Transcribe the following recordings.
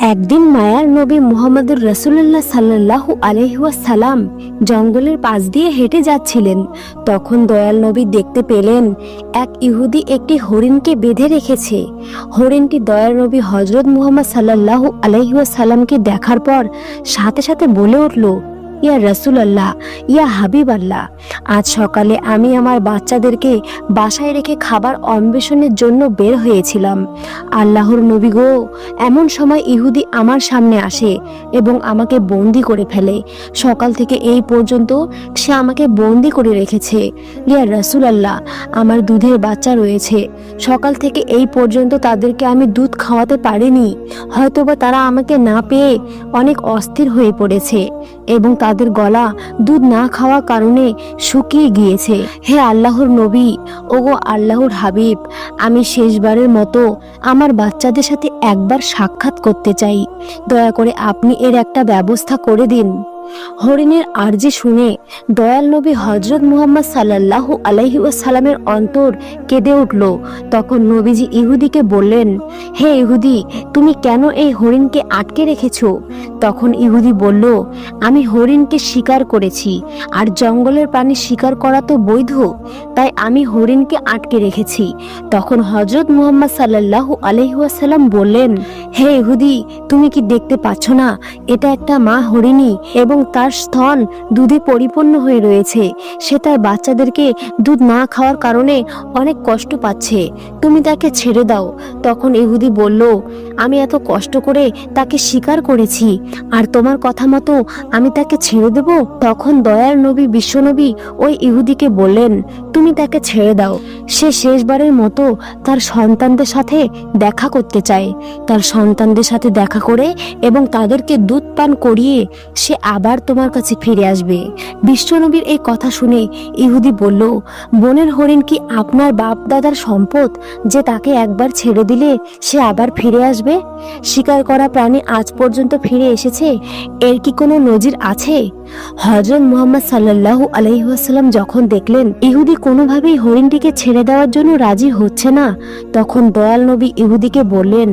একদিন মায়ার নবী মুহাম্মদুর রসুল্লাহ সাল্লাহু আলহাসাল্লাম জঙ্গলের পাশ দিয়ে হেঁটে যাচ্ছিলেন। তখন দয়াল নবী দেখতে পেলেন, এক ইহুদি একটি হরিণকে বেঁধে রেখেছে। হরিণটি দয়াল নবী হজরত মুহাম্মদ সাল্লাহু আলহিউসাল্লামকে দেখার পর সাথে সাথে বলে উঠল ইয়া রসুল আল্লাহ ইয়া হাবিব আল্লাহ আজ সকালে আমি আমার বাচ্চাদেরকে বাসায় রেখে খাবার অন্বেষণের জন্য বের হয়েছিলাম। আল্লাহর নবী গো, এমন সময় ইহুদি আমার সামনে আসে এবং আমাকে বন্দি করে ফেলে। সকাল থেকে এই পর্যন্ত সে আমাকে বন্দি করে রেখেছে। ইয়া রসুল আল্লাহ আমার দুধের বাচ্চা রয়েছে। সকাল থেকে এই পর্যন্ত তাদেরকে আমি দুধ খাওয়াতে পারিনি। হয়তোবা তারা আমাকে না পেয়ে অনেক অস্থির হয়ে পড়েছে। এবং তাদের গলা দুধ না খাওয়া কারণে শুকিয়ে গিয়েছে। হে আল্লাহর নবী, ওগো আল্লাহর হাবিব, আমি শেষবারের মতো আমার বাচ্চাদের সাথে একবার সাক্ষাৎ করতে চাই। দয়া করে আপনি এর একটা ব্যবস্থা করে দিন। হরিণের আর্জি শুনে দয়াল নবী হজরত মুহাম্মদ সাল্লাল্লাহু আলাইহি ওয়াসাল্লামের অন্তর কেঁদে উঠল। তখন নবীজি ইহুদিকে বললেন, হে ইহুদি, তুমি কেন এই হরিণকে আটকে রেখেছো? তখন ইহুদি বলল, আমি হরিণকে শিকার করেছি, আর জঙ্গলের প্রাণী শিকার করা তো বৈধ, তাই আমি হরিণকে আটকে রেখেছি। তখন হজরত মুহাম্মদ সাল্লাল্লাহু আলাইহি ওয়াসাল্লাম বললেন, হে ইহুদি, তুমি কি দেখতে পাচ্ছ না? এটা একটা মা হরিণী এবং তার স্তন দুধে পরিপূর্ণ হয়ে রয়েছে। সে তার বাচ্চাদেরকে দুধ না খাওয়ার কারণে অনেক কষ্ট পাচ্ছে। তুমি তাকে ছেড়ে দাও। তখন ইহুদি বলল, আমি এত কষ্ট করে তাকে স্বীকার করেছি। আর তোমার কথা মতো আমি তাকে ছেড়ে দেব? তখন দয়ার নবী বিশ্বনবী ওই ইহুদিকে বললেন, তুমি তাকে ছেড়ে দাও। সে শেষবারের মতো তার সন্তানদের সাথে দেখা করতে চায়। তার সন্তানদের সাথে দেখা করে এবং তাদেরকে দুধ পান করিয়ে সে আবার তোমার কাছে ফিরে আসবে। বিশ্বনবীর এই কথা শুনে ইহুদি বলল, বনের হরিণ কি আপনার বাপ দাদার সম্পদ যে তাকে একবার ছেড়ে দিলে সে আবার ফিরে আসবে? শিকার করা প্রাণী আজ পর্যন্ত ফিরে এসেছে, এর কি কোনো নজির আছে? হজরত মুহাম্মদ সাল্লাল্লাহু আলাইহাল্লাম যখন দেখলেন ইহুদি কোনোভাবেই হরিণটিকে ছেড়ে দেওয়ার জন্য রাজি হচ্ছে না, তখন দয়াল নবী ইহুদিকে বললেন,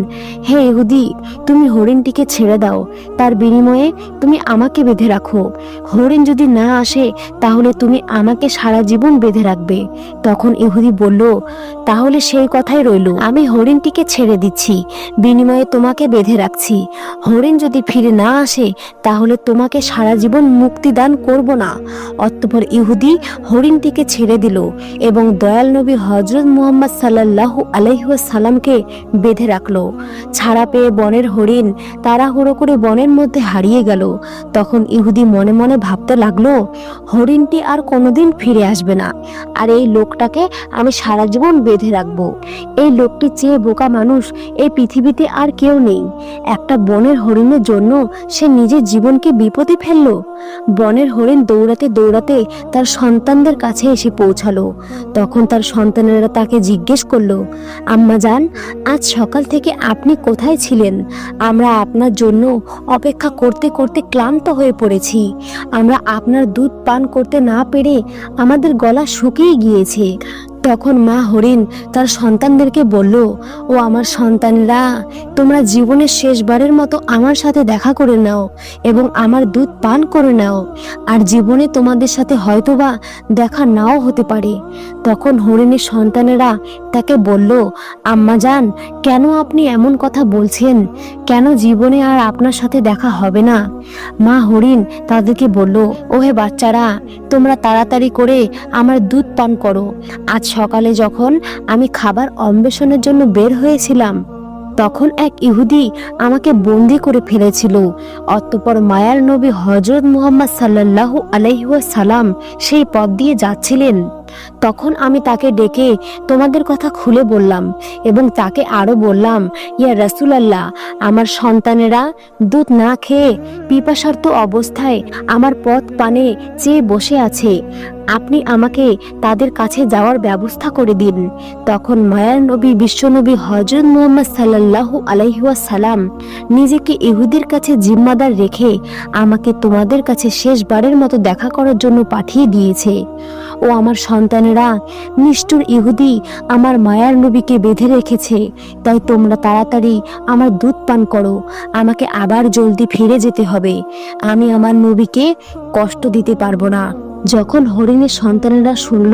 হে ইহুদি, তুমি হরিণটিকে ছেড়ে দাও। তার বিনিময়ে তুমি আমাকে বেঁধে রাখো। হরিণ যদি না আসে, তাহলে তুমি আমাকে সারা জীবন বেঁধে রাখবে। তখন ইহুদি বলল, তাহলে সেই কথাই রইল। আমি হরিণটিকে ছেড়ে দিচ্ছি। বিনিময়ে তোমাকে বেঁধে রাখছি। হরিণ যদি ফিরে না আসে, তাহলে তোমাকে সারা জীবন মুক্তি দান করব না। অতঃপর ইহুদি হরিণটিকে ছেড়ে দিল এবং দয়াল নবী হজরত মুহাম্মদ সাল্লাল্লাহু আলাইসাল্লামকে বেঁধে রাখল। ছাড়া পেয়ে বনের হরিণ তাড়াহুড়ো করে বনের মধ্যে হারিয়ে গেল। তখন ইহুদি মনে মনে ভাবতে লাগল, হরিণটি আর কোনোদিন ফিরে আসবে না। আর এই লোকটাকে আমি সারা জীবন বেঁধে রাখব। এই লোকটি চেয়ে বোকা মানুষ, এই পৃথিবীতে আর কেউ নেই। একটা বনের হরিণের জন্য সে নিজের জীবনকে বিপদে ফেলল। বনের হরিণ দৌড়াতে দৌড়াতে তার সন্তানদের কাছে এসে পৌঁছালো। তখন তার সন্তানেরা তাকে জিজ্ঞেস করল, আম্মা যান আজ সকাল থেকে আপনি কোথায় ছিলেন? আমরা আপনার জন্য অপেক্ষা করতে করতে ক্লান্ত হয়ে পড়েছি। আমরা আপনার দুধ পান করতে না পেরে আমাদের গলা শুকিয়ে গিয়েছে। তখন মা হরিণ তার সন্তানদেরকে বলল, ও আমার সন্তানরা, তোমরা জীবনের শেষবারের মতো আমার সাথে দেখা করে নাও এবং আমার দুধ পান করে নাও। আর জীবনে তোমাদের সাথে হয়তোবা দেখা নাও হতে পারে। তখন হরিণের সন্তানেরা তাকে বলল, আম্মা যান কেন আপনি এমন কথা বলছেন? কেন জীবনে আর আপনার সাথে দেখা হবে না? মা হরিণ তাদেরকে বলল, ওহে বাচ্চারা, তোমরা তাড়াতাড়ি করে আমার দুধ পান করো। আজ সকালে যখন আমি খাবার অন্বেষণের জন্য বের হয়েছিলাম, তখন এক ইহুদি আমাকে বন্দি করে ফেলেছিল। অতঃপর মায়ার নবী হজরত মুহাম্মদ সাল্লাহ সাল্লাল্লাহু সালাম সেই পথ দিয়ে যাচ্ছিলেন। তখন আমি তাকে ডেকে তোমাদের কথা খুলে বললাম এবং তাকে আরও বললাম, ইয়া রাসূলুল্লাহ, আমার সন্তানেরা দুধ না খেয়ে পিপাসার্ত অবস্থায় আমার পথ পানে চেয়ে বসে আছে, আপনি আমাকে তাদের কাছে যাওয়ার ব্যবস্থা করে দিন। তখন মায়ার নবী বিশ্বনবী হজরত মোহাম্মদ সাল্লাল্লাহু আলাইহাল্লাম নিজেকে ইহুদির কাছে জিম্মাদার রেখে আমাকে তোমাদের কাছে শেষবারের মতো দেখা করার জন্য পাঠিয়ে দিয়েছে। ও আমার সন্তানেরা, নিষ্ঠুর ইহুদি আমার মায়ার নবীকে বেঁধে রেখেছে। তাই তোমরা তাড়াতাড়ি আমার দুধ পান করো, আমাকে আবার জলদি ফিরে যেতে হবে। আমি আমার নবীকে কষ্ট দিতে পারব না। যখন হরিণের সন্তানেরা শুনল,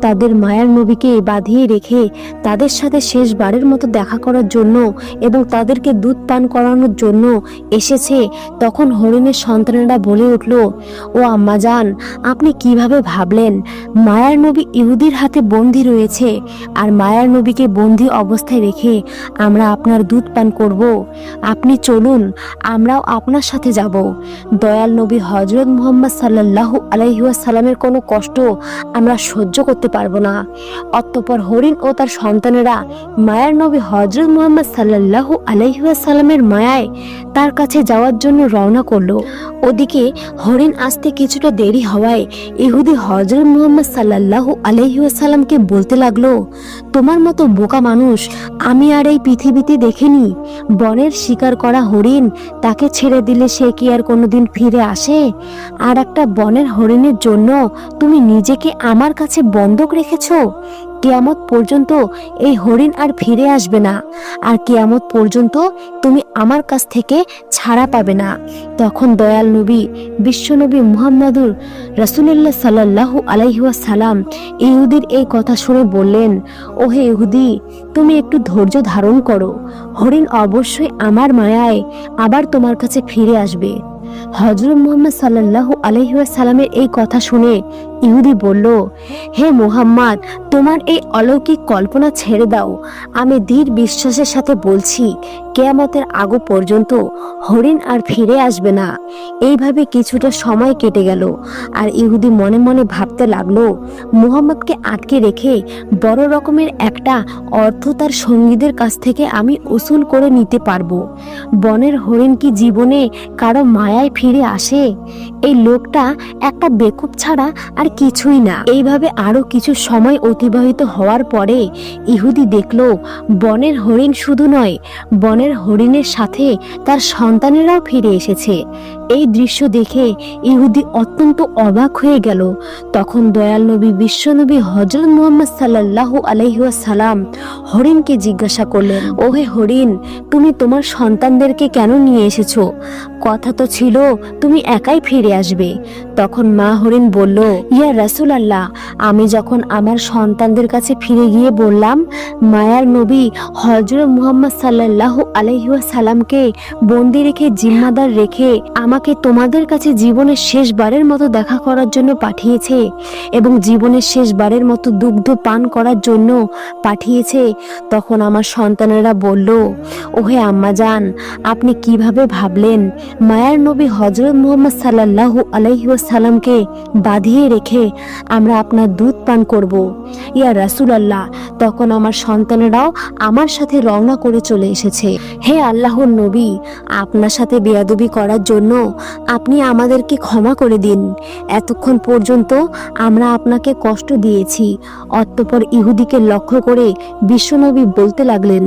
তাদের মায়ার নবীকে বাঁধিয়ে রেখে তাদের সাথে শেষবারের মতো দেখা করার জন্য এবং তাদেরকে দুধ পান করানোর জন্য এসেছে, তখন হরিণের সন্তানেরা বলে উঠল, ও আম্মা আম্মাজান আপনি কীভাবে ভাবলেন? মায়ার নবী ইহুদির হাতে বন্দি রয়েছে, আর মায়ার নবীকে বন্দি অবস্থায় রেখে আমরা আপনার দুধ পান করব। আপনি চলুন, আমরাও আপনার সাথে যাব। দয়াল নবী হজরত মুহাম্মদ সাল্লাল্লাহু আলাইহি সালামের কোনো কষ্ট আমরা সহ্য করতে পারব না। অতঃপর হরিণ ও তার সন্তানেরা মায়ার নবী হজরত মোহাম্মদ সাল্লাল্লাহু আলাইহি সালামের মায়ায় তার কাছে যাওয়ার জন্য রওনা করল। ওদিকে হরিণ আসতে কিছুটা দেরি হওয়ায় ইহুদি হজরত মোহাম্মদ সাল্লাল্লাহু আলাইহি সাল্লামকে বলতে লাগল, তোমার মতো বোকা মানুষ আমি আর এই পৃথিবীতে দেখিনি। বনের শিকার করা হরিণ তাকে ছেড়ে দিলে সে কি আর কোনোদিন ফিরে আসে? আর একটা বনের হরিণের জন্য তুমি নিজেকে আমার কাছে বন্ধক রেখেছ? কেয়ামত পর্যন্ত এই হরিণ আর ফিরে আসবে না। আর কেয়ামত পর্যন্ত তুমি আমার কাছ থেকে ছাড়া পাবে না। তখন দয়াল নবী বিশ্বনবী মুহাম্মাদুর রাসুলিল্লাহ সাল্লাল্লাহু আলাইহুয়া সালাম ইহুদির এই কথা শুনে বললেন, ওহে ইহুদি, তুমি একটু ধৈর্য ধারণ করো। হরিণ অবশ্যই আমার মায়ায় আবার তোমার কাছে ফিরে আসবে। হজরত মোহাম্মদ সাল্লাল্লাহু আলাইহি সালামের এই কথা শুনে ইহুদি বলল, হে মোহাম্মদ, তোমার এই অলৌকিক কল্পনা ছেড়ে দাও। আমি দৃঢ় বিশ্বাসের সাথে বলছি, কেয়ামতের আগো পর্যন্ত হরিণ আর ফিরে আসবে না। এইভাবে কিছুটা সময় কেটে গেল, আর ইহুদি মনে মনে ভাবতে লাগল, মুহাম্মদকে আটকে রেখে বড় রকমের একটা অর্থ তার সঙ্গীদের কাছ থেকে আমি উসুল করে নিতে পারব। বনের হরিণ কি জীবনে কারও মায়ায় ফিরে আসে, এই লোকটা একটা বেকুব ছাড়া আর কিছুই না। এইভাবে আরও কিছু সময় অতিবাহিত হওয়ার পরে ইহুদি দেখল, বনের হরিণ শুধু নয়, বনের হরিণের সাথে তার সন্তানেরাও ফিরে এসেছে। এই দৃশ্য দেখে ইহুদি অত্যন্ত অবাক হয়ে গেল। তখন দয়াল নবী বিশ্বনবী হজরত মুহাম্মদ সাল্লাল্লাহু আলাইহি সালাম হরিণকে জিজ্ঞাসা করলেন, ওহে হরিণ, তুমি তোমার সন্তানদেরকে কেন নিয়ে এসেছ? কথা তো ছিল তুমি একাই ফিরে আসবে। তখন মা হরিণ বলল, ইয়া রাসুল আল্লাহ আমি যখন আমার সন্তানদের কাছে ফিরে গিয়ে বললাম, মায়ার নবী হজরত মুহাম্মদ সাল্লাল্লাহু আলাইহি সালামকে বন্দি রেখে জিম্মাদার রেখে আমাকে তোমাদের কাছে জীবনের শেষবারের মতো দেখা করার জন্য পাঠিয়েছে এবং জীবনের শেষবারের মতো দুগ্ধ পান করার জন্য পাঠিয়েছে, তখন আমার সন্তানেরা বলল, ওহে আম্মা যান আপনি কীভাবে ভাবলেন, মায়ার নবী হজরত মোহাম্মদ সাল্লাল্লাহু আলাইহি সালামকে বাঁধিয়ে রেখে আমরা আপনার দুধ পান করব। ইয়া রাসুল আল্লাহ তখন আমার সন্তানেরাও আমার সাথে রওনা করে চলে এসেছে। হে আল্লাহর নবী, আপনার সাথে বেয়াদবি করার জন্য আপনি আমাদেরকে ক্ষমা করে দিন। এতক্ষণ পর্যন্ত আমরা আপনাকে কষ্ট দিয়েছি। অতঃপর ইহুদিকে লক্ষ্য করে বিশ্বনবী বলতে লাগলেন,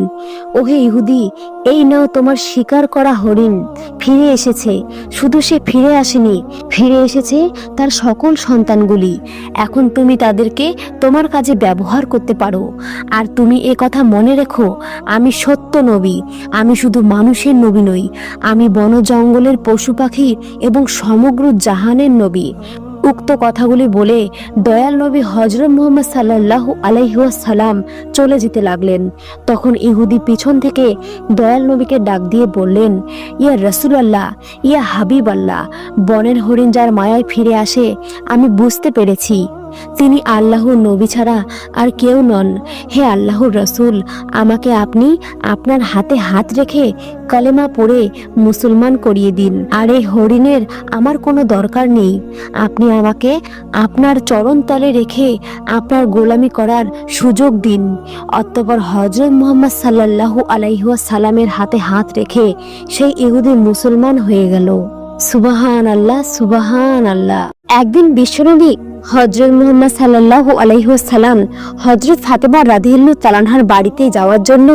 ওহে ইহুদি, এই নাও তোমার শিকার করা হরিণ, ফিরে এসেছে। শুধু সে ফিরে আসেনি, ফিরে এসেছে তার সকল সন্তানগুলি। এখন তুমি তাদেরকে তোমার কাজে ব্যবহার করতে পারো। আর তুমি এ কথা মনে রেখো, আমি সত্য নবী, আমি শুধু মানুষের নবী নই, আমি বন জঙ্গলের পশু পাখি এবং সমগ্র জাহানের নবী। উক্ত কথাগুলি বলে দয়াল নবী হজরত মোহাম্মদ সাল্লাহ আলাইহাসাল্লাম চলে যেতে লাগলেন। তখন ইহুদি পিছন থেকে দয়াল নবীকে ডাক দিয়ে বললেন, ইয়া রসুল আল্লাহ ইয়া হাবিব আল্লাহ বনের হরিণ যার মায়ায় ফিরে আসে, আমি বুঝতে পেরেছি। তিনি আল্লাহর নবী ছাড়া আর কেউ নন। হে আল্লাহর রসুল, আমাকে আপনি আপনার হাতে হাত রেখে কালেমা পড়ে মুসলমান করিয়ে দিন। আর এই হরিণের আমার কোনো দরকার নেই। আপনি আমাকে আপনার চরণতলে রেখে আপনার গোলামি করার সুযোগ দিন। অতঃপর হজরত মোহাম্মদ সাল্লাল্লাহু আলাইহুয়া সালামের হাতে হাত রেখে সেই ইহুদি মুসলমান হয়ে গেল। সুবাহান আল্লাহ সুবাহান আল্লাহ একদিন বিশ্বনবী হজরত মুহাম্মদ সাল্লাল্লাহু আলাইহাল্লাম হজরত ফাতেমা রাদিয়াল্লু তালানহার বাড়িতে যাওয়ার জন্য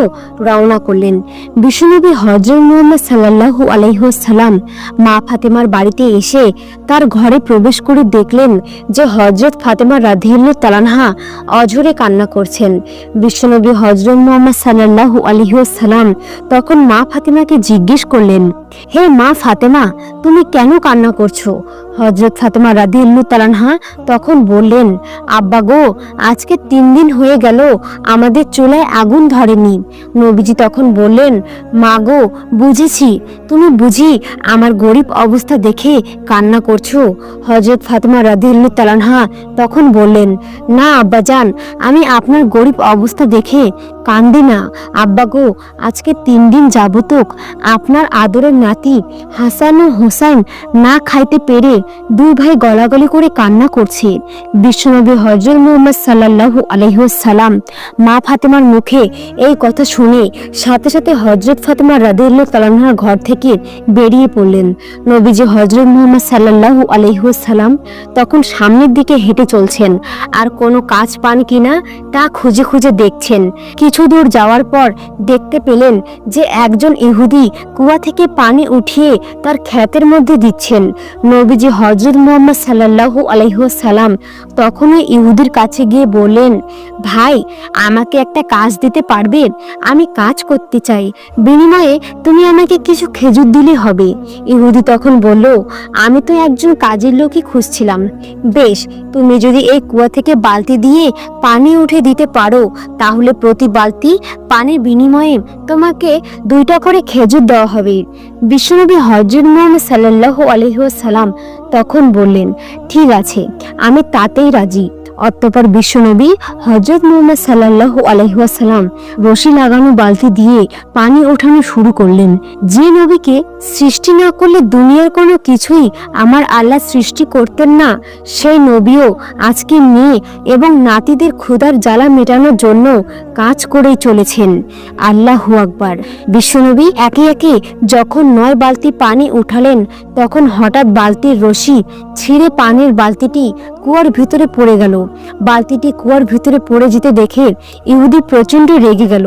রওনা করলেন। বিশ্বনবী হজরত মুহাম্মদ সাল্লাল্লাহু আলাইহাল্লাম মা ফাতেমার বাড়িতে এসে তার ঘরে প্রবেশ করে দেখলেন যে হজরত ফাতেমা রাদিয়াল্লু তালানহা অঝরে কান্না করছেন। বিশ্বনবী হজরত মুহাম্মদ সাল্লাল্লাহু আলাইহাল্লাম তখন মা ফাতেমাকে জিজ্ঞেস করলেন, হে মা ফাতেমা, তুমি কেন কান্না করছ? হজরত ফাতেমা রাদিয়াল্লু তালানহা তখন বললেন, আব্বা গো, আজকে তিন দিন হয়ে গেল, আমাদের চুলায় আগুন ধরেনি। নবীজি তখন বললেন, মা গো, বুঝেছি, তুমি বুঝি আমার গরিব অবস্থা দেখে কান্না করছ? হজরত ফাতেমা রাদিয়াল্লু তালানহা তখন বললেন, না, আব্বা যান আমি আপনার গরিব অবস্থা দেখে কান্দি না। আব্বা গো, আজকে তিন দিন যাবতক আপনার আদরের নাতি হাসান ও হোসাইন না খাইতে পেরে দুই ভাই গলাগলি করে কান্না করছে। বিশ্বনবী হজরত মুহাম্মদ সাল্লাল্লাহু আলহিসাল্লাম মা ফাতেমার মুখে এই কথা শুনে সাথে সাথে হজরত ফাতেমা তালানহার ঘর থেকে বেরিয়ে পড়লেন। নবীজি হজরত মুহাম্মদ সাল্লাল্লাহু আলহিসাল্লাম তখন সামনের দিকে হেঁটে চলছেন। আর কোনো কাজ পান কিনা তা খুঁজে খুঁজে দেখছেন। কিছু দূর যাওয়ার পর দেখতে পেলেন যে একজন ইহুদি কুয়া থেকে পানি উঠিয়ে তার ক্ষেতের মধ্যে দিচ্ছেন। নবীজি হজরত মোহাম্মদ সাল্লাল্লাহু আলহিহাসাল্লাম তখন ওই ইহুদির কাছে গিয়ে বললেন, ভাই, আমাকে একটা কাজ দিতে পারবে? আমি কাজ করতে চাই। বিনিময়ে তুমি আমাকে কিছু খেজুর দিলে হবে। ইহুদি তখন বলল, আমি তো একজন কাজের লোকই খুঁজছিলাম। বেশ, তুমি যদি এই কুয়া থেকে বালতি দিয়ে পানি উঠে দিতে পারো, তাহলে প্রতি বালতি পানির বিনিময়ে তোমাকে দুইটা করে খেজুর দেওয়া হবে। বিশ্বনবী হজরত মোহাম্মদ সাল্লাল্লাহু আলহিহাসাল্লাম তখন বললেন ঠিক আছে আমি তাতেই রাজি। অতঃপর বিশ্বনবী হজরত মোহাম্মদ সাল্লাল্লাহু আলহিহাসাল্লাম রশি লাগানো বালতি দিয়ে পানি ওঠানো শুরু করলেন। যে নবীকে সৃষ্টি না করলে দুনিয়ার কোনো কিছুই আমার আল্লাহ সৃষ্টি করতেন না, সেই নবীও আজকে মেয়ে এবং নাতিদের ক্ষুধার জ্বালা মেটানোর জন্য কাজ করেই চলেছেন। আল্লাহু আকবার। বিশ্বনবী একে একে যখন নয় বালতি পানি উঠালেন, তখন হঠাৎ বালতির রশি ছিঁড়ে পানির বালতিটি কুয়ার ভিতরে পড়ে গেল। বালতিটি কুয়ার ভিতরে পড়ে যেতে দেখে ইহুদি প্রচণ্ড রেগে গেল।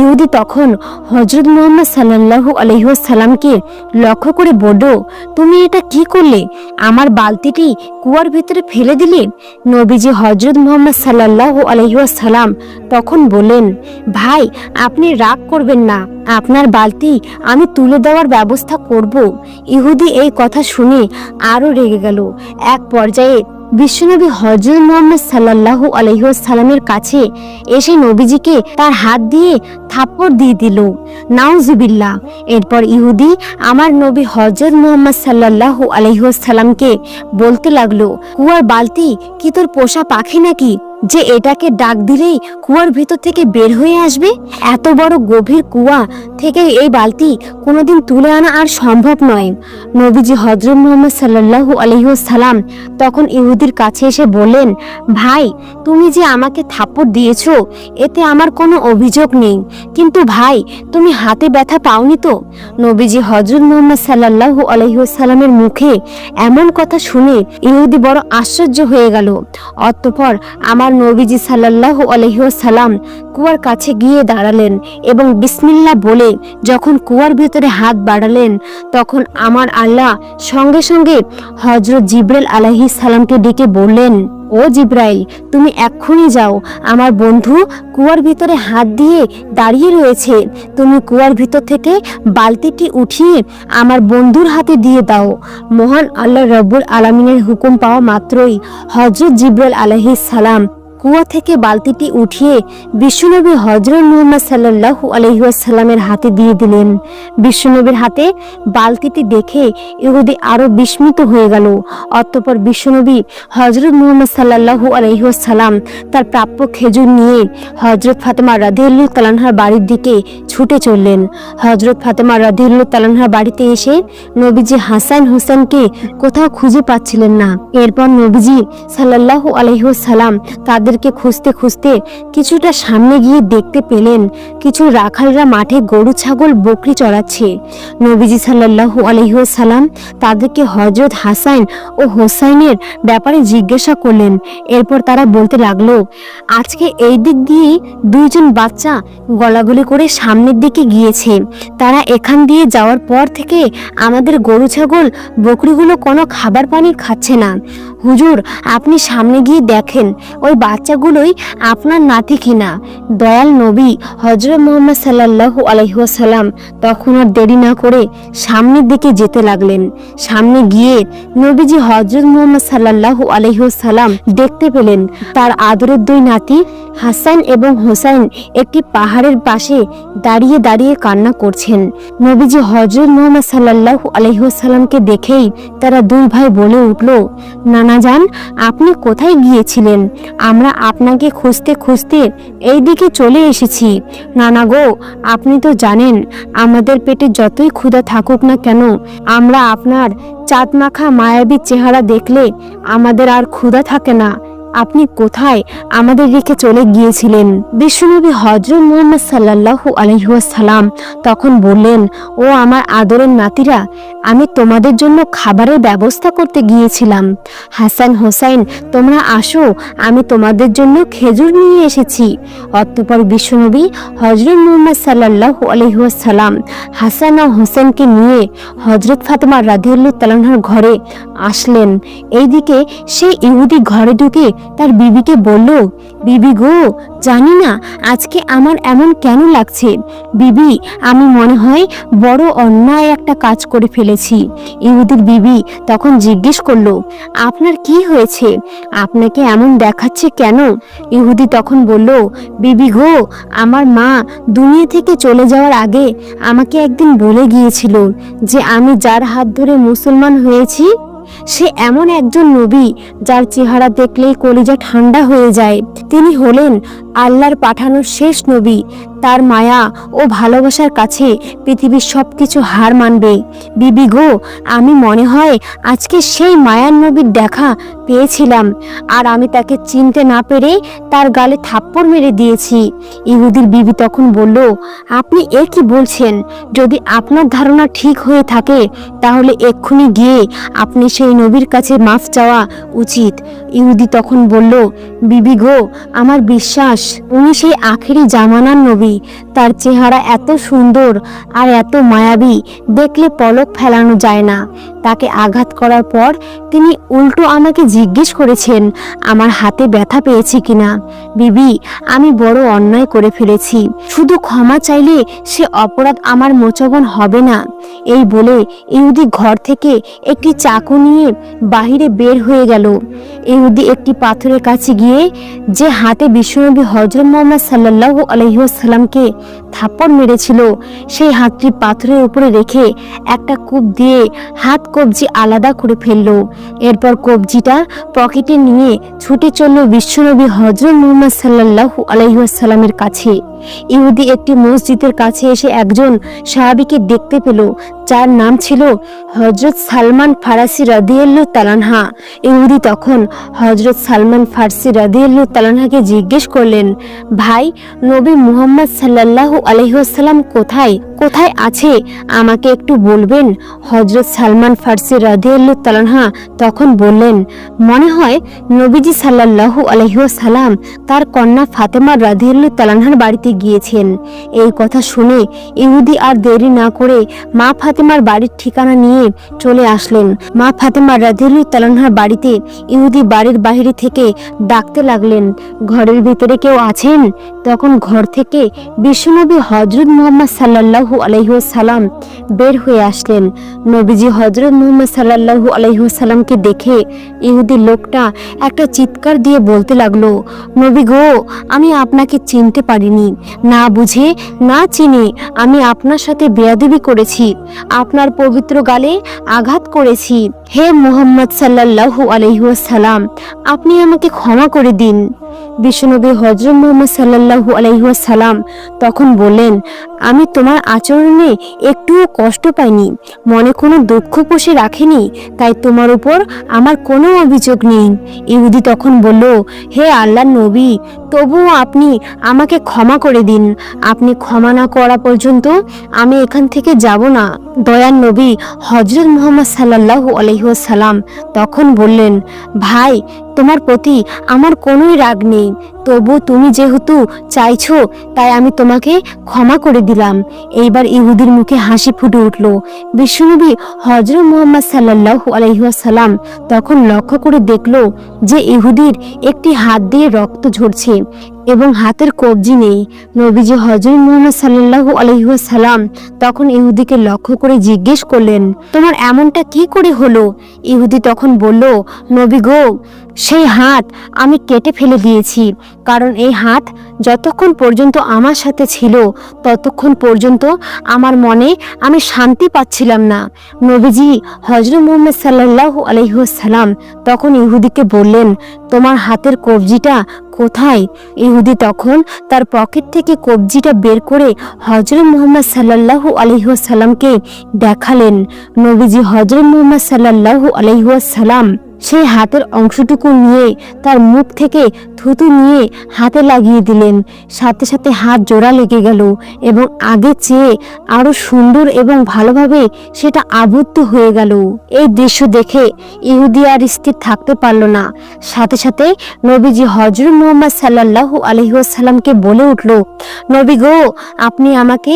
ইহুদি তখন হজরত মোহাম্মদ সাল্লাল্লাহু আলহিহাসাল্লামকে লক্ষ্য করে বলল, তুমি এটা কি করলে? আমার বালতিটি কুয়ার ভিতরে ফেলে দিলে? নবীজি হজরত মোহাম্মদ সাল্লাল্লাহু আলহিহাসাল্লাম তখন বললেন, ভাই, আপনি রাগ করবেন না। আপনার বালতি আমি তুলে দেওয়ার ব্যবস্থা করব। ইহুদি এই কথা শুনে আরও রেগে গেল। এক পর্যায়ে বিশ্বনবী হজরত মোহাম্মদ সাল্লাল্লাহু আলহিহাসাল্লামের কাছে এসে নবীজিকে তার হাত দিয়ে থাপ্পড় দিয়ে দিল। নাউজুবিল্লা এরপর ইহুদি আমার নবী হজরত মোহাম্মদ সাল্লাল্লাহু আলহিহাসাল্লামকে বলতে লাগল, কুয়ার বালতি কি তোর পোষা পাখি নাকি? যে এটাকে ডাক দিলেই কুয়ার ভিতর থেকে বের হয়ে আসবে? এত বড় গভীর কুয়া থেকে এই বালতি কোনোদিন তুলে আনা আর সম্ভব নয়। নবীজি হজরত মোহাম্মদ সাল্লাল্লাহু আলহিহাসাল্লাম তখন ইহুদির কাছে এসে বললেন, ভাই, তুমি যে আমাকে থাপ্পড় দিয়েছ, এতে আমার কোনো অভিযোগ নেই। কিন্তু ভাই, তুমি হাতে ব্যথা পাওনি তো? নবীজি হজরত মোহাম্মদ সাল্লাল্লাহু আলহিহাসাল্লামের মুখে এমন কথা শুনে ইহুদি বড় আশ্চর্য হয়ে গেল। অতঃপর আমার নবীজি সাল্লাল্লাহু আলহিহাসাল্লাম কুয়ার কাছে গিয়ে দাঁড়ালেন এবং বিসমিল্লা বলে যখন কুয়ার ভিতরে হাত বাড়ালেন, তখন আমার আল্লাহ সঙ্গে সঙ্গে হজরত জিব্রাইল আলাহি সালামকে ডেকে বললেন, ও জিব্রাইল, তুমি এক্ষুনি যাও। আমার বন্ধু কুয়ার ভিতরে হাত দিয়ে দাঁড়িয়ে রয়েছে। তুমি কুয়ার ভিতর থেকে বালতিটি উঠিয়ে আমার বন্ধুর হাতে দিয়ে দাও। মহান আল্লাহ রব্বুল আলমিনের হুকুম পাওয়া মাত্রই হজরত জিব্রাইল আলাইহিস সালাম কুয়া থেকে বালতিটি উঠিয়ে বিশ্বনবী হজরত মুহাম্মদ সাল্লাল্লাহু আলহিউসাল্লামের হাতে দিয়ে দিলেন। বিশ্বনবীর হাতে বালতিটি দেখে ইহুদি আরও বিস্মিত হয়ে গেল। অতঃপর বিশ্বনবী হজরত মুহাম্মদ সাল্লাল্লাহু আলহিউসাল্লাম তার প্রাপ্য খেজুর নিয়ে হজরত ফাতেমা রাদিউল্লাহ তালানহার বাড়ির দিকে ছুটে চললেন। হজরত ফাতেমা রাদিউল্লাহ তালানহার বাড়িতে এসে নবীজি হাসান হোসেনকে কোথাও খুঁজে পাচ্ছিলেন না। এরপর নবীজি সাল্লাল্লাহু আলহিউসাল্লাম তাদের তাদেরকে খুঁজতে খুঁজতে কিছুটা সামনে গিয়ে দেখতে পেলেন কিছু রাখালরা মাঠে গরু, ছাগল, বকরি চড়াচ্ছে। নবীজি সাল্লাল্লাহু আলহিহাসাল্লাম তাদেরকে হজরত হাসাইন ও হোসাইনের ব্যাপারে জিজ্ঞাসা করলেন। এরপর তারা বলতে লাগল, আজকে এই দিক দিয়েই দুইজন বাচ্চা গলাগলি করে সামনের দিকে গিয়েছে। তারা এখান দিয়ে যাওয়ার পর থেকে আমাদের গরু, ছাগল, বকরিগুলো কোনো খাবার পানি খাচ্ছে না। হুজুর, আপনি সামনে গিয়ে দেখেন, ওই বাচ্চাগুলোই আপনার নাতি কিনা। দয়াল নবী হজরত মোহাম্মদ সাল্লাল্লাহু আলহিহাসাল্লাম তখন আর দেরি না করে সামনের দিকে যেতে লাগলেন। সামনে গিয়ে নবীজি হজরত মোহাম্মদ সাল্লাল্লাহু আলহিহাসাল্লাম দেখতে পেলেন, তার আদরের দুই নাতি হাসান এবং হোসাইন একটি পাহাড়ের পাশে দাঁড়িয়ে দাঁড়িয়ে কান্না করছেন। নবীজি হজরত মোহাম্মদ সাল্লাল্লাহু আলহিহাসাল্লামকে দেখেই তারা দুই ভাই বলে উঠল, নানা যান, আপনি কোথায় গিয়েছিলেন? আমরা আপনাকে খুঁজতে খুঁজতে এই দিকে চলে এসেছি। নানা গো, আপনি তো জানেন, আমাদের পেটে যতই ক্ষুধা থাকুক না কেন, আমরা আপনার চাঁদ মাখা মায়াবী চেহারা দেখলে আমাদের আর ক্ষুধা থাকে না। আপনি কোথায় আমাদের রেখে চলে গিয়েছিলেন? বিশ্বনবী হজরত মুহাম্মদ সাল্লাল্লাহু আলহিহাসাল্লাম তখন বললেন, ও আমার আদরের নাতিরা, আমি তোমাদের জন্য খাবারের ব্যবস্থা করতে গিয়েছিলাম। হাসান হোসাইন, তোমরা আসো, আমি তোমাদের জন্য খেজুর নিয়ে এসেছি। অতঃপর বিশ্বনবী হজরত মুহাম্মদ সাল্লাল্লাহু আলহিহাসাল্লাম হাসান ও হোসেনকে নিয়ে হজরত ফাতেমা রাধিউল্লাহ তালানহার ঘরে আসলেন। এইদিকে সেই ইহুদি ঘরে ঢুকে তার বিবিকে বলল, বিবি গো, জানি না আজকে আমার এমন কেন লাগছে। বিবি, আমি মনে হয় বড় অন্যায় একটা কাজ করে ফেলেছি। ইহুদির বিবি তখন জিজ্ঞেস করল, আপনার কি হয়েছে? আপনাকে এমন দেখাচ্ছে কেন? ইহুদি তখন বলল, বিবি গো, আমার মা দুনিয়া থেকে চলে যাওয়ার আগে আমাকে একদিন বলে গিয়েছিল যে আমি যার হাত ধরে মুসলমান হয়েছি সে এমন একজন নবী যার চেহারা দেখলেই কলিজা ঠান্ডা হয়ে যায়। তিনি হলেন আল্লাহর পাঠানোর শেষ নবী। তার মায়া ও ভালোবাসার কাছে পৃথিবীর সব কিছু হার মানবে। বিবি গো, আমি মনে হয় আজকে সেই মায়ার নবীর দেখা পেয়েছিলাম, আর আমি তাকে চিনতে না পেরে তার গালে থাপ্পড় মেরে দিয়েছি। ইহুদির বিবি তখন বলল, আপনি এ কি বলছেন? যদি আপনার ধারণা ঠিক হয়ে থাকে, তাহলে এক্ষুনি গিয়ে আপনি সেই নবীর কাছে মাফ চাওয়া উচিত। ইহুদি তখন বলল, বিবি গো, আমার বিশ্বাস, উনি সেই আখেরি জামানার নবী। তার চেহারা এত সুন্দর আর এত মায়াবী দেখলে পলক ফেলানো যায় না। তাকে আঘাত করার পর তিনি উল্টো আমাকে জিজ্ঞেস করেছেন, আমার হাতে ব্যথা পেয়েছি কিনা? বিবি, আমি বড় অন্যায় করে ফেলেছি। শুধু ক্ষমা চাইলে সে অপরাধ আমার মোচগন হবে না। এই বলে ইহুদি ঘর থেকে একটি চাকু নিয়ে বাহিরে বের হয়ে গেল। ইহুদি একটি পাথরের কাছে গিয়ে যে হাতে বিশ্বনবী হজরত মোহাম্মদ সাল্লাল্লাহু আলহিহাসাল্লামকে থাপ্পড় মেরেছিল, সেই হাতটি পাথরের উপরে রেখে একটা কূপ দিয়ে হাত কবজি আলাদা করে ফেলল। এরপর কবজিটা পকেটে নিয়ে ছুটে চলল বিশ্বনবী হজরত মুহাম্মদ সাল্লাল্লাহু আলহিহাসাল্লামের কাছে। ইহুদি একটি মসজিদের কাছে এসে একজন সাহাবিকে দেখতে পেল, যার নাম ছিল হজরত সালমান ফারাসি রাদিয়াল্লু তালানহা ইহুদি তখন হজরত সালমান ফারসি রাদিয়াল্লু তালানহাকে জিজ্ঞেস করলেন, ভাই, নবী মুহাম্মদ সাল্লাল্লাহু আলহিহাসাল্লাম কোথায়? কোথায় আছে? আমাকে একটু বলবেন? হজরত সালমান ফারসি রাদিয়াল্লু তালানহা তখন বললেন, মনে হয় নবীজি সাল্লাল্লাহু আলহিহাসাল্লাম তার কন্যা ফাতেমা রাদিয়াল্লু তালানহার বাড়িতে গিয়েছেন। এই কথা শুনে ইহুদি আর দেরি না করে মা ফাতেমার বাড়ির ঠিকানা নিয়ে চলে আসলেন। মা ফাতেমা রাদিয়াল্লু তালানহার বাড়িতে ইহুদি বাড়ির বাহিরে থেকে ডাকতে লাগলেন, ঘরের ভিতরে কেউ আছেন? তখন ঘর থেকে বিশ্বনবী হজরত মুহাম্মদ সাল্লাল্লাহু আলহিহাসাল্লাম বের হয়ে আসলেন। নবীজি হজরত মুহাম্মদ সাল্লাল্লাহু আলহিহাসাল্লামকে দেখে ইহুদি লোকটা একটা চিৎকার দিয়ে বলতে লাগল, নবী গো, আমি আপনাকে চিনতে পারিনি। না বুঝে, না চিনে আমি আপনার সাথে বেয়াদবি করেছি, আপনার পবিত্র গালে আঘাত করেছি। হে মুহাম্মদ সাল্লাল্লাহু আলহিহাসাল্লাম আপনি আমাকে ক্ষমা করে দিন। বিশ্বনবী হজরত মোহাম্মদ সাল্লাল্লাহু আলাইহাসাল্লাম তখন বললেন, আমি তোমার আচরণে একটুও কষ্ট পাইনি। মনে কোনো দুঃখ পোষে রাখেনি, তাই তোমার উপর আমার কোনো অভিযোগ নেই। ইহুদি তখন বলল, হে আল্লাহ নবী, তবুও আপনি আমাকে ক্ষমা করে দিন। আপনি ক্ষমা না করা পর্যন্ত আমি এখান থেকে যাব না। দয়ার নবী হজরত মোহাম্মদ সাল্লাল্লাহু আলহিহাসাল্লাম তখন বললেন, ভাই তোমার প্রতি আমার কোনোই রাগ নেই। তবু তুমি যেহেতু চাইছো, তাই আমি তোমাকে ক্ষমা করে দিলাম। এইবার ইহুদির মুখে হাসি ফুটে উঠল। বিশ্বনবী হজরত মোহাম্মদ সাল্লাল্লাহু আলহিহাসাল্লাম তখন লক্ষ্য করে দেখল যে ইহুদির একটি হাত দিয়ে রক্ত ঝরছে এবং হাতের কবজি নেই। নবীজি হজরত মোহাম্মদ সাল্লাল্লাহু আলহিহাসাল্লাম তখন ইহুদিকে লক্ষ্য করে জিজ্ঞেস করলেন, তোমার এমনটা কি করে হলো? ইহুদি তখন বলল, নবী গো সেই হাত আমি কেটে ফেলে দিয়েছি, কারণ এই হাত যতক্ষণ পর্যন্ত আমার সাথে ছিল, ততক্ষণ পর্যন্ত আমার মনে আমি শান্তি পাচ্ছিলাম না। নবীজি হজরত মোহাম্মদ সাল্লাল্লাহু আলহিহাসাল্লাম তখন ইহুদিকে বললেন, তোমার হাতের কবজিটা কোথায়? ইহুদি তখন তার পকেট থেকে কবজিটা বের করে হজরত মোহাম্মদ সাল্লাল্লাহু আলহিহাসাল্লামকে দেখালেন। নবীজি হজরত মোহাম্মদ সাল্লাল্লাহু আলহিহাসাল্লাম সেই হাতের অংশটুকু নিয়ে তার মুখ থেকে থুতু নিয়ে হাতে লাগিয়ে দিলেন। সাথে সাথে হাত জোড়া লেগে গেল এবং আগে চেয়ে আরও সুন্দর এবং ভালোভাবে সেটা আবদ্ধ হয়ে গেল। এই দৃশ্য দেখে ইহুদি আর স্থির থাকতে পারল না। সাথে সাথে নবীজি হজরত মোহাম্মদ সাল্লাল্লাহু আলহিহাসাল্লামকে বলে উঠল, নবী গো, আপনি আমাকে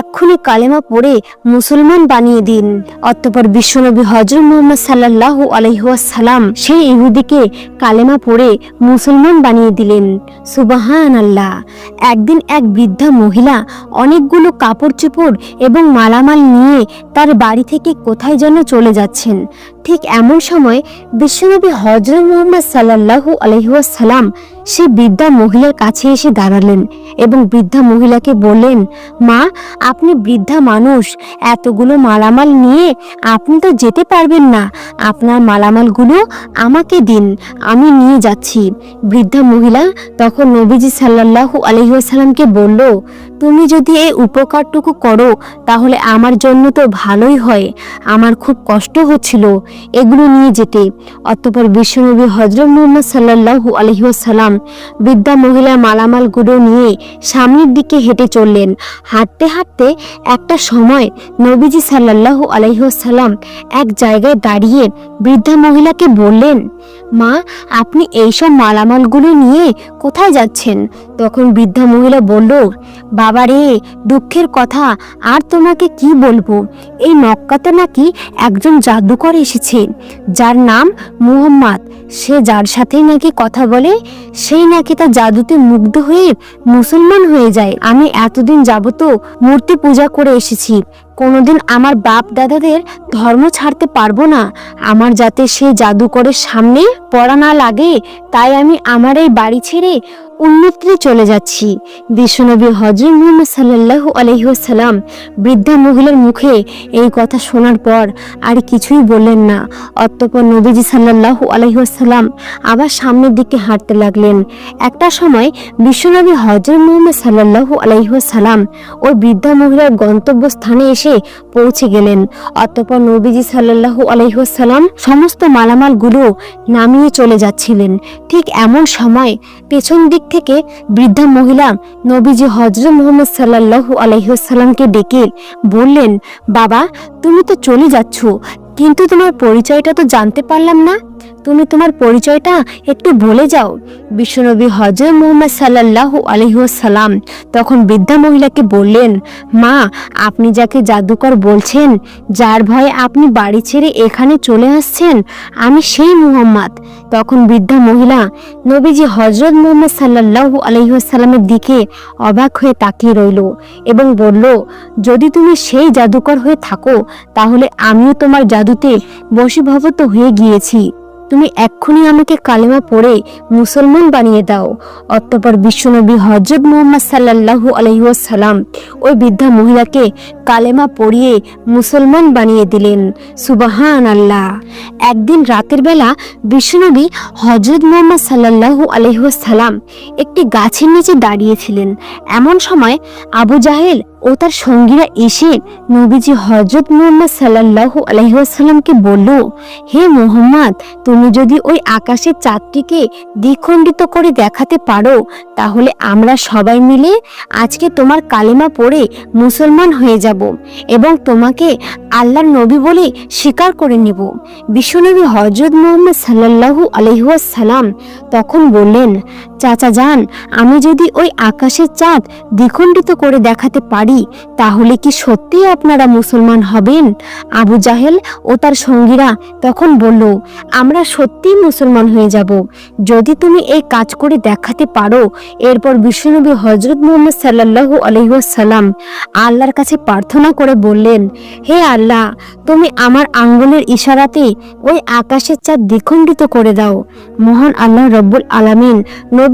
এক্ষুনি কালেমা পড়ে মুসলমান বানিয়ে দিন। অতঃপর বিশ্বনবী হজরত মোহাম্মদ সাল্লাল্লাহু আলহিহাসাল্লাম সেই ইহুদিকে কালেমা পড়ে মুসলমান বানিয়ে দিলেন। সুবাহান আল্লাহ একদিন এক বৃদ্ধা মহিলা অনেকগুলো কাপড় চোপড় এবং মালামাল নিয়ে তার বাড়ি থেকে কোথায় যেন চলে যাচ্ছেন। ঠিক এমন সময় বিশ্বনবী হজরত মোহাম্মদ সাল্লাল্লাহু আলহিহাসাল্লাম সে বৃদ্ধা মহিলার কাছে এসে দাঁড়ালেন এবং বৃদ্ধা মহিলাকে বললেন, মা, আপনি বৃদ্ধা মানুষ। এতগুলো মালামাল নিয়ে আপনি তো যেতে পারবেন না। আপনার মালামালগুলো আমাকে দিন, আমি নিয়ে যাচ্ছি। বৃদ্ধা মহিলা তখন নবীজি সাল্লাল্লাহু আলহিহাসাল্লামকে বলল, তুমি যদি এই উপকারটুকু করো, তাহলে আমার জন্য তো ভালোই হয়। আমার খুব কষ্ট হচ্ছিল এগুলো নিয়ে যেতে। অতঃপর বিশ্বনবী হজরত মোহাম্মদ সাল্লাল্লাহু আলহিহাসাল্লাম বৃদ্ধা মহিলার মালামালগুলো নিয়ে সামনের দিকে হেঁটে চললেন। হাঁটতে হাঁটতে একটা সময় নবীজি সাল্লাল্লাহু আলহিহাসাল্লাম এক জায়গায় দাঁড়িয়ে বৃদ্ধা মহিলাকে বললেন, মা, আপনি এইসব মালামালগুলো নিয়ে কোথায় যাচ্ছেন? তখন বৃদ্ধা মহিলা বলল বাবা রে দুঃখের কথা, আর তোমাকে কি বলব? এই মক্কাতে নাকি একজন জাদুকর এসেছে, যার নাম মুহাম্মদ। সে যার সাথেই নাকি কথা বলে, সেই নাকি তার জাদুতে মুগ্ধ হয়ে মুসলমান হয়ে যায়। আমি এতদিন যাবত মূর্তি পূজা করে এসেছি। কোনোদিন আমার বাপ দাদাদের ধর্ম ছাড়তে পারব না। আমার যাতে সে জাদুকরের সামনে পড়া না লাগে, তাই আমি আমার এই বাড়ি ছেড়ে উন্নতিতে চলে যাচ্ছি। বিশ্বনবী হজরত মুহাম্মদ সাল্লাল্লাহু আলহিহাসাল্লাম বৃদ্ধা মহিলার মুখে এই কথা শোনার পর আর কিছুই বললেন না। অতঃপর নবীজি সাল্লাল্লাহু আলহিহাসাল্লাম আবার সামনের দিকে হাঁটতে লাগলেন। একটা সময় বিশ্বনবী হজরত মুহাম্মদ সাল্লাল্লাহু আলহিহাসাল্লাম ওই বৃদ্ধা মহিলার গন্তব্যস্থানে এসে পৌঁছে গেলেন। অতঃপর নবীজি সাল্লাল্লাহু আলহিহাসাল্লাম সমস্ত মালামালগুলো নামিয়ে চলে যাচ্ছিলেন। ঠিক এমন সময় পেছন দিক থেকে বৃদ্ধা মহিলা নবীজি হজরত মোহাম্মদ সাল্লাল্লাহু আলহিহাসাল্লামকে ডেকে বললেন, বাবা, তুমি তো চলে যাচ্ছ, কিন্তু তোমার পরিচয়টা তো জানতে পারলাম না। তুমি তোমার পরিচয়টা একটু বলে যাও। বিশ্বনবী হজরত মোহাম্মদ সাল্লাল্লাহু আলহিহাসাল্লাম তখন বৃদ্ধা মহিলাকে বললেন, মা, আপনি যাকে জাদুকর বলছেন, যার ভয়ে আপনি বাড়ি ছেড়ে এখানে চলে আসছেন, আমি সেই মুহাম্মদ। তখন বৃদ্ধা মহিলা নবীজি হজরত মোহাম্মদ সাল্লাল্লাহু আলহিহাসাল্লামের দিকে অবাক হয়ে তাকিয়ে রইল এবং বলল, যদি তুমি সেই জাদুকর হয়ে থাকো, তাহলে আমিও তোমার জাদুতে বশীভূত হয়ে গিয়েছি। তুমি এক্ষুনি আমাকে কালেমা পড়ে মুসলমান বানিয়ে দাও। অতঃপর বিশ্বনবী হজরত মোহাম্মদ সাল্লাল্লাহু আলহিউসালাম ওই বৃদ্ধা মহিলাকে কালেমা পড়িয়ে মুসলমান বানিয়ে দিলেন। সুবাহান আল্লাহ একদিন রাতের বেলা বিশ্বনবী হজরত মোহাম্মদ সাল্লাল্লাহু আলহিহাসাল্লাম একটি গাছের নিচে দাঁড়িয়েছিলেন। এমন সময় আবু জাহেল ও তার সঙ্গীরা এসে নবীজি হজরত মোহাম্মদ সাল্লাল্লাহু আলহিহাসাল্লামকে বলল, হে মোহাম্মদ, তুমি যদি ওই আকাশের চাঁদটিকে দ্বিখণ্ডিত করে দেখাতে পারো, তাহলে আমরা সবাই মিলে আজকে তোমার কালেমা পড়ে মুসলমান হয়ে যাব। এবং তোমাকে আল্লাহর নবী বলে স্বীকার করে নেব। বিশ্বনবী হজরত মোহাম্মদ সাল্লাল্লাহু আলহিহাসাল্লাম তখন বললেন চাচা যান, আমি যদি ওই আকাশের চাঁদ দ্বিখণ্ডিত করে দেখাতে পারি, তাহলে কি সত্যি আপনারা মুসলমান হবেন? আবু জাহেল ও তার সঙ্গীরা তখন বলল, আমরা সত্যিই মুসলমান হয়ে যাব। যদি তুমি এই কাজ করে দেখাতে পারো, এরপর বিশ্বনবী হজরত মোহাম্মদ সাল্লাল্লাহু আলহিহাসাল্লাম আল্লাহর কাছে প্রার্থনা করে বললেন, হে আল্লাহ, তুমি আমার আঙ্গুলের ইশারাতে ওই আকাশের চাঁদ দ্বিখণ্ডিত করে দাও। মহান আল্লাহ রব্বুল আলামিন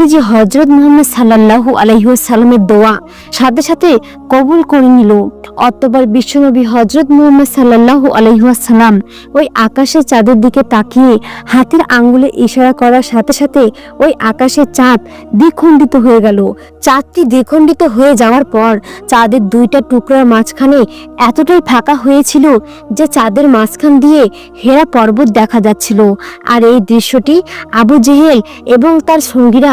নবীজি হজরত মোহাম্মদ সাল্লাল্লাহু আলহিহাসাল্লামের দোয়া সাথে সাথে কবুল করে নিল। অতবার বিশ্বনবী হজরত মোহাম্মদ সাল্লাল্লাহু আলহিহাসাল্লাম ওই আকাশের চাঁদের দিকে তাকিয়ে হাতের আঙ্গুলে ইশারা করার সাথে সাথে ওই আকাশের চাঁদ দ্বিখণ্ডিত হয়ে গেল। চাঁদটি দ্বিখণ্ডিত হয়ে যাওয়ার পর চাঁদের দুইটা টুকরার মাঝখানে এতটাই ফাঁকা হয়েছিল যে চাঁদের মাঝখান দিয়ে হেরা পর্বত দেখা যাচ্ছিল। আর এই দৃশ্যটি আবু জেহেল এবং তার সঙ্গীরা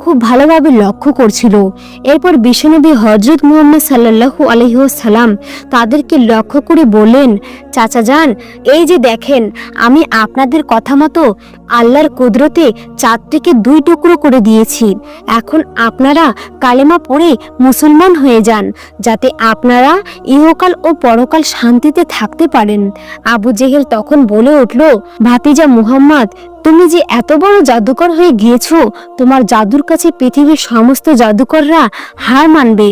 খুব ভালোভাবে লক্ষ্য করছিল। এরপর বিশ্বনবী হজরত মুহাম্মদ সাল্লাল্লাহু আলহিহাসাল্লাম তাদেরকে লক্ষ্য করে বললেন, চাচা যান, এই যে দেখেন, আমি আপনাদের কথা মতো আল্লাহর কুদরতে চাঁদটিকে দুই টুকরো করে দিয়েছি। এখন আপনারা কালেমা পড়ে মুসলমান হয়ে যান, যাতে আপনারা ইহকাল ও পরকাল শান্তিতে থাকতে পারেন। আবু জেহেল তখন বলে উঠল, ভাতিজা মুহাম্মদ, তুমি যে এত বড় জাদুকর হয়ে গিয়েছো, তোমার জাদুর কাছে পৃথিবীর সমস্ত জাদুকররা হার মানবে।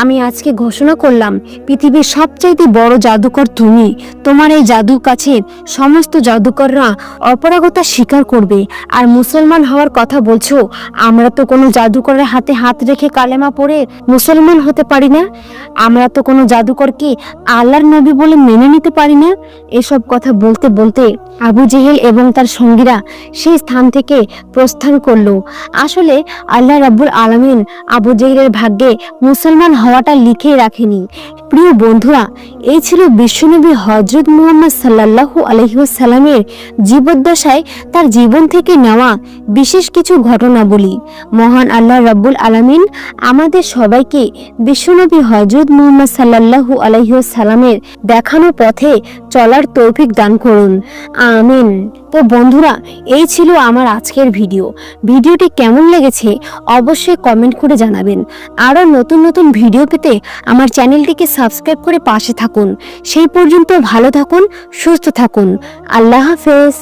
আমি আজকে ঘোষণা করলাম, পৃথিবীর সবচাইতে বড় জাদুকর তুমি। তোমার এই জাদুর কাছে সমস্ত জাদুকররা অপরাগতা স্বীকার করবে। আর মুসলমান হওয়ার কথা বলছো, আমরা তো কোনো জাদুকরের হাতে হাত রেখে কালেমা পড়ে মুসলমান হতে পারি না? আমরা তো কোনো জাদুকরকে আল্লাহর নবী বলে মেনে নিতে পারি না? এসব কথা বলতে বলতে আবু জেহেল এবং তার সঙ্গীরা সেই স্থান থেকে প্রস্থান করল। আসলে আল্লাহ রাব্বুল আলমিন আবু জহিরের ভাগ্যে মুসলমান হওয়াটা লিখে রাখেনি। প্রিয় বন্ধুরা, এই ছিল বিশ্বনবী হজরত মুহাম্মদ সাল্লাল্লাহু আলহিউসাল্লামের জীবদ্দশায় তার জীবন থেকে নেওয়া বিশেষ কিছু ঘটনাবলী। মহান আল্লাহ রাব্বুল আলামিন আমাদের সবাইকে বিশ্বনবী হজরত মুহাম্মদ সাল্লাল্লাহু আলহিউসাল্লামের দেখানো পথে চলার তৌফিক দান করুন। আমিন। তো বন্ধুরা, এই ছিল আমার আজকের ভিডিও। ভিডিওটি কেমন লেগেছে অবশ্যই কমেন্ট করে জানাবেন। আরও নতুন নতুন ভিডিও পেতে আমার চ্যানেলটিকে সাবস্ক্রাইব করে পাশে থাকুন। সেই পর্যন্ত ভালো থাকুন সুস্থ থাকুন। আল্লাহ হাফেজ।